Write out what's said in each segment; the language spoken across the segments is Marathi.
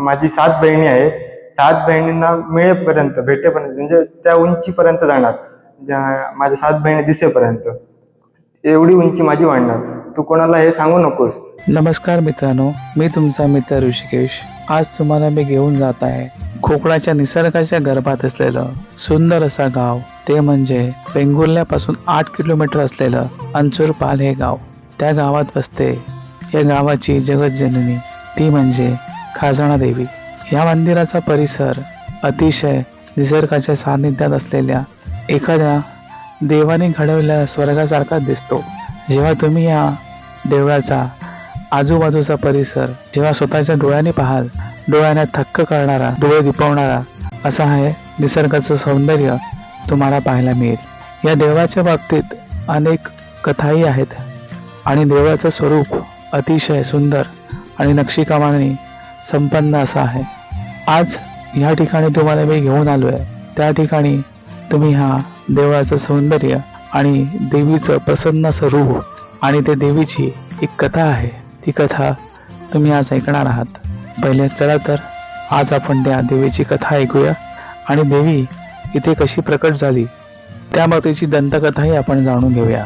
माझी सात बहिणी आहे. सात बहिणींना मिळेपर्यंत भेटेपर्यंत म्हणजे त्या उंचीपर्यंत जाणार. ज्या- माझ्या सात बहिणी दिसेपर्यंत. एवढी उंची माझी वाढणार. तू कोणाला हे सांगू नकोस. नमस्कार मित्रांनो मी तुमचा मित्र ऋषिकेश. आज तुम्हाला मी घेऊन जात आहे कोकणाच्या निसर्गाच्या गर्भात असलेलं सुंदर असा गाव. ते म्हणजे वेंगुर्ल्यापासून आठ किलोमीटर असलेलं अंचुरपाल हे गाव. त्या गावात बसते या गावाची जगतजननी ती म्हणजे खाजणा देवी. या मंदिराचा परिसर अतिशय निसर्गाच्या सान्निध्यात असलेल्या एखाद्या देवाने घडवलेल्या स्वर्गासारखा दिसतो. जेव्हा तुम्ही या देवळाचा आजूबाजूचा परिसर जेव्हा स्वतःच्या डोळ्याने पाहाल डोळ्यांना थक्क करणारा डोळे दिपवणारा असा आहे निसर्गाचं सौंदर्य तुम्हाला पाहायला मिळेल. या देवळाच्या बाबतीत अनेक कथाही आहेत आणि देवळाचं स्वरूप अतिशय सुंदर आणि नक्षीकामाने संपन्न असा आहे. आज ह्या ठिकाणी तुम्हाला मी घेऊन आलो आहे त्या ठिकाणी तुम्ही हा देवळाचं सौंदर्य आणि देवीचं प्रसन्न स्वरूप आणि ते देवीची एक कथा आहे. ती कथा तुम्ही आज ऐकणार आहात. पहिले चला तर आज आपण त्या देवीची कथा ऐकूया आणि देवी इथे कशी प्रकट झाली त्या मातेची दंतकथाही आपण जाणून घेऊया.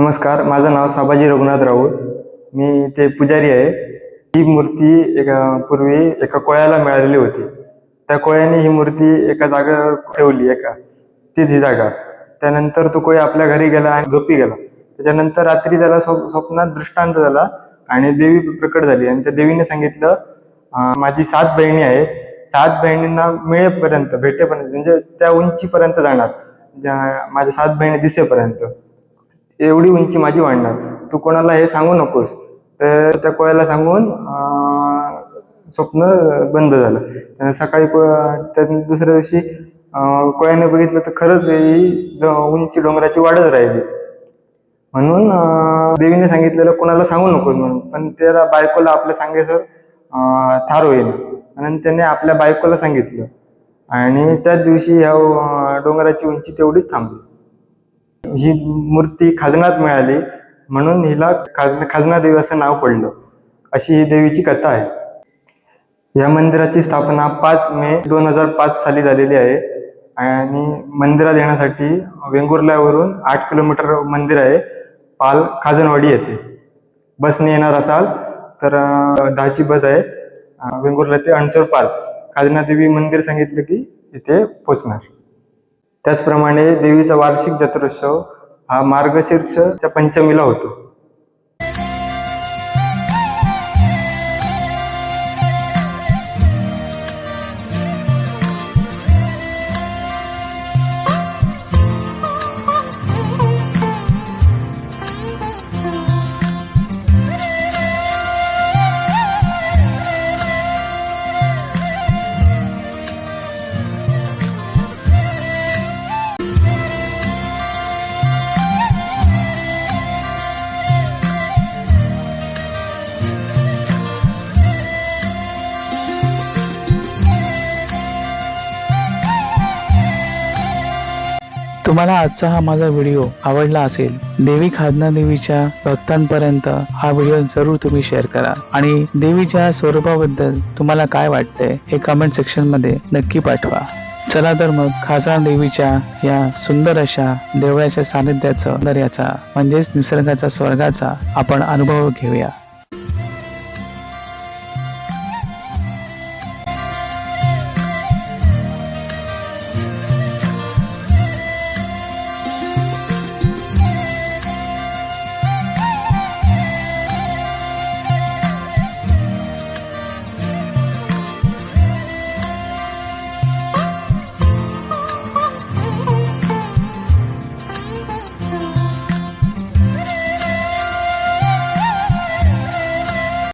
नमस्कार माझं नाव साबाजी रघुनाथ राऊत. मी ते पुजारी आहे. ही मूर्ती एका पूर्वी एका कोळ्याला मिळालेली होती. त्या कोळ्याने ही मूर्ती एका जागा ठेवली एका तीच ही जागा. त्यानंतर तो कोळी आपल्या घरी गेला आणि झोपी गेला. त्याच्यानंतर रात्री त्याला स्व- स्वप्नात दृष्टांत झाला आणि देवी प्रकट झाली आणि त्या देवीने सांगितलं माझी सात बहिणी आहेत. सात बहिणींना मिळेपर्यंत भेटेपर्यंत म्हणजे त्या उंचीपर्यंत जाणार. ज्या- माझ्या सात बहिणी दिसेपर्यंत. एवढी उंची माझी वाढणार. तू कोणाला हे सांगू नकोस. तर त्या कोळ्याला सांगून स्वप्न बंद झालं. सकाळी को- त्या दुसऱ्या दिवशी कोळ्याने बघितलं तर खरंच ही उंची डोंगराची वाढच राहिली. म्हणून देवीने सांगितलेलं कोणाला सांगू नकोस म्हणून. पण त्याला बायकोला आपल्या सांगेसर थार होईल आणि त्याने आपल्या बायकोला सांगितलं. आणि त्याच दिवशी ह्या डोंगराची उंची तेवढीच थांबली. ही मूर्ती खाजनात मिळाली म्हणून हिला खाज खाजना देवी असं नाव पडलं. अशी ही देवीची कथा आहे. या मंदिराची स्थापना पाच मे दोन हजार पाच साली झालेली आहे आणि मंदिरात येण्यासाठी वेंगुर्ल्यावरून आठ किलोमीटर मंदिर आहे पाल खाजनवाडी येते बसने येणार असाल तर दहाची बस आहे वेंगुर्ला ते अणसोर पाल खाजना देवी मंदिर सांगितलं की इथे पोचणार. त्याचप्रमाणे देवीचा वार्षिक जत्रोत्सव हा मार्गशीर्षच्या पंचमीला होतो. तुम्हाला आजचा हा माझा व्हिडिओ आवडला असेल देवी खादना देवीच्या भक्तांपर्यंत हा व्हिडिओ जरूर तुम्ही शेअर करा. आणि देवीच्या स्वरूपाबद्दल तुम्हाला काय वाटतंय हे कमेंट सेक्शनमध्ये नक्की पाठवा. चला तर मग खासदार देवीच्या या सुंदर अशा देवळाच्या सानिध्याचं सौंदर्याचा म्हणजेच निसर्गाचा स्वर्गाचा आपण अनुभव घेऊया.